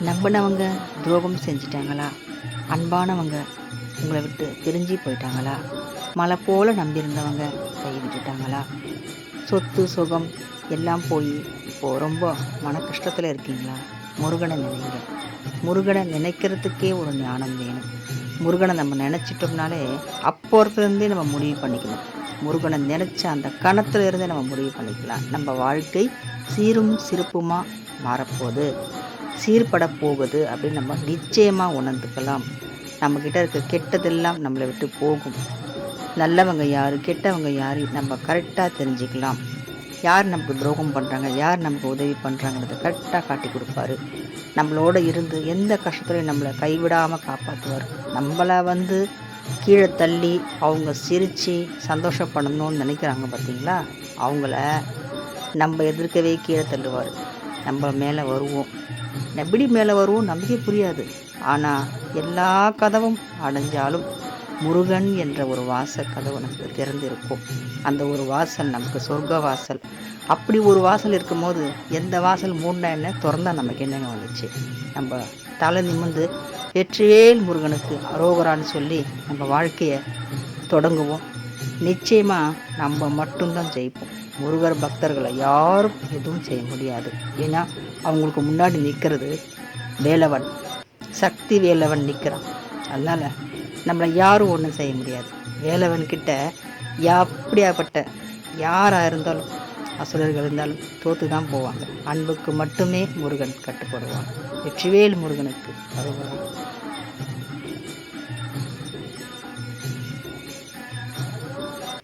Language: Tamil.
நம்பினவங்க துரோகம் செஞ்சிட்டாங்களா? அன்பானவங்க உங்களை விட்டு பிரிஞ்சு போயிட்டாங்களா? மலை போல் நம்பியிருந்தவங்க கை விட்டுட்டாங்களா சொத்து சுகம் எல்லாம் போய் இப்போது ரொம்ப மன கஷ்டத்தில் இருக்கீங்களா? முருகனை நினைங்க. முருகனை நினைக்கிறதுக்கே ஒரு ஞானம் வேணும். முருகனை நம்ம நினச்சிட்டோம்னாலே அப்போ இருந்தே நம்ம முடிவு பண்ணிக்கணும் முருகனை நினச்ச அந்த கணத்துல இருந்தே நம்ம முடிவு பண்ணிக்கலாம். நம்ம வாழ்க்கை சீரும் சிறப்புமாக மாறப்போகுது. சீர்பட போகுது அப்படின்னு நம்ம நிச்சயமாக உணர்ந்துக்கலாம். நம்மக்கிட்ட இருக்க கெட்டதெல்லாம் நம்மளை விட்டு போகும். நல்லவங்க யார் கெட்டவங்க யார் நம்ம கரெக்டாக தெரிஞ்சுக்கலாம். யார் நமக்கு துரோகம் பண்ணுறாங்க யார் நமக்கு உதவி பண்ணுறாங்கிறத கரெக்டாக காட்டி கொடுப்பாரு. நம்மளோட இருந்து எந்த கஷ்டத்துலையும் நம்மளை கைவிடாமல் காப்பாற்றுவார் நம்மளை வந்து கீழே தள்ளி அவங்க சிரித்து சந்தோஷப்படணும்னு நினைக்கிறாங்க பார்த்தீங்களா அவங்கள நம்ம எதிர்க்கவே கீழே தள்ளுவார். நம்ம மேலே வருவோம். நெபிடி மேலே வருவோம் நம்பிக்கை புரியாது. ஆனால் எல்லா கதவும் அடைஞ்சாலும் முருகன் என்ற ஒரு வாசல் கதவு நமக்கு திறந்திருக்கும். அந்த ஒரு வாசல் நமக்கு சொர்க்க வாசல். அப்படி ஒரு வாசல் இருக்கும்போது எந்த வாசல் மூடினா என்ன? திறந்தா நமக்கு என்னங்க வந்துச்சு? நம்ம தலை நிமிர்ந்து வெற்றிவேல் முருகனுக்கு அரோகரான்னு சொல்லி நம்ம வாழ்க்கையை தொடங்குவோம். நிச்சயமாக நம்ம மட்டும்தான் ஜெயிப்போம். முருகர் பக்தர்களை யாரும் எதுவும் செய்ய முடியாது. ஏன்னா அவங்களுக்கு முன்னாடி நிற்கிறது வேலவன். சக்தி வேலவன் நிற்கிறான் அதனால் நம்மளை யாரும் ஒன்றும் செய்ய முடியாது. வேலவன்கிட்ட எப்படியாப்பட்ட யாராக இருந்தாலும் அசுரர்கள் இருந்தாலும் தோற்று தான் போவாங்க. அன்புக்கு மட்டுமே முருகன் கட்டுப்படுவான். வெற்றிவேல் முருகனுக்கு வருவான்